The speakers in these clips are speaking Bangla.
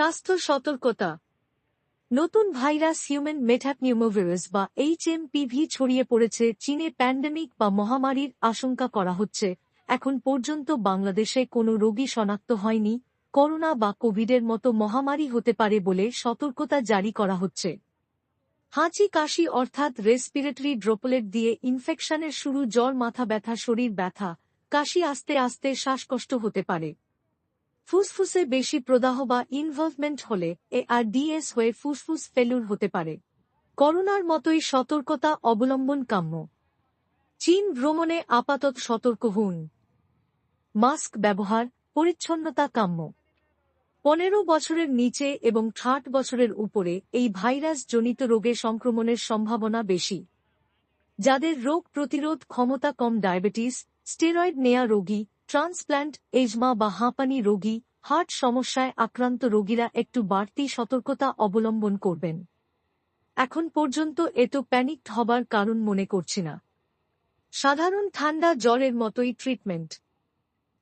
স্বাস্থ্য সতর্কতা। নতুন ভাইরাস হিউম্যান মেটাপনিউমোভাইরাস বা এইচএমপিভি ছড়িয়ে পড়েছে, চীনে প্যান্ডেমিক বা মহামারীর আশঙ্কা করা হচ্ছে। এখন পর্যন্ত বাংলাদেশে কোনো রোগী শনাক্ত হয়নি। করোনা বা কোভিডের মতো মহামারী হতে পারে বলে সতর্কতা জারি করা হচ্ছে। হাঁচি কাশি অর্থাৎ রেসপিরেটরি ড্রোপলেট দিয়ে ইনফেকশনের শুরু, জ্বর, মাথা ব্যথা, শরীর ব্যথা। কাশি আস্তে আস্তে শ্বাসকষ্ট হতে পারে। ফুসফুসে বেশি প্রদাহ বা ইনভলভমেন্ট হলে এ আর ডিএস হয়ে ফুসফুস ফেলুর হতে পারে। করোনার মতোই সতর্কতা অবলম্বন কাম্য। চীন ভ্রমণে আপাতত সতর্ক হন। মাস্ক ব্যবহার, পরিচ্ছন্নতা কাম্য। পনেরো বছরের নিচে এবং ষাট বছরের উপরে এই ভাইরাস জনিত রোগে সংক্রমণের সম্ভাবনা বেশি। যাদের রোগ প্রতিরোধ ক্ষমতা কম ডায়াবেটিস, স্টেরয়েড নেয়া রোগী ট্রান্সপ্ল্যান্ট এজমা বা হাঁপানি রোগী হার্ট সমস্যায় আক্রান্ত রোগীরা একটু বাড়তি সতর্কতা অবলম্বন করবেন। এখন পর্যন্ত এত প্যানিক হবার কারণ মনে করছি না। সাধারণ ঠান্ডা জ্বরের মতোই ট্রিটমেন্ট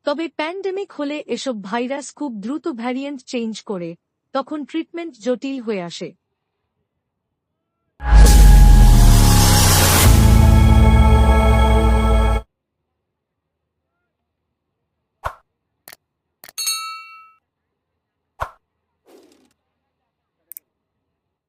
তবে প্যান্ডেমিক হলে এসব ভাইরাস খুব দ্রুত ভ্যারিয়েন্ট চেঞ্জ করে, তখন ট্রিটমেন্ট জটিল হয়ে আসে।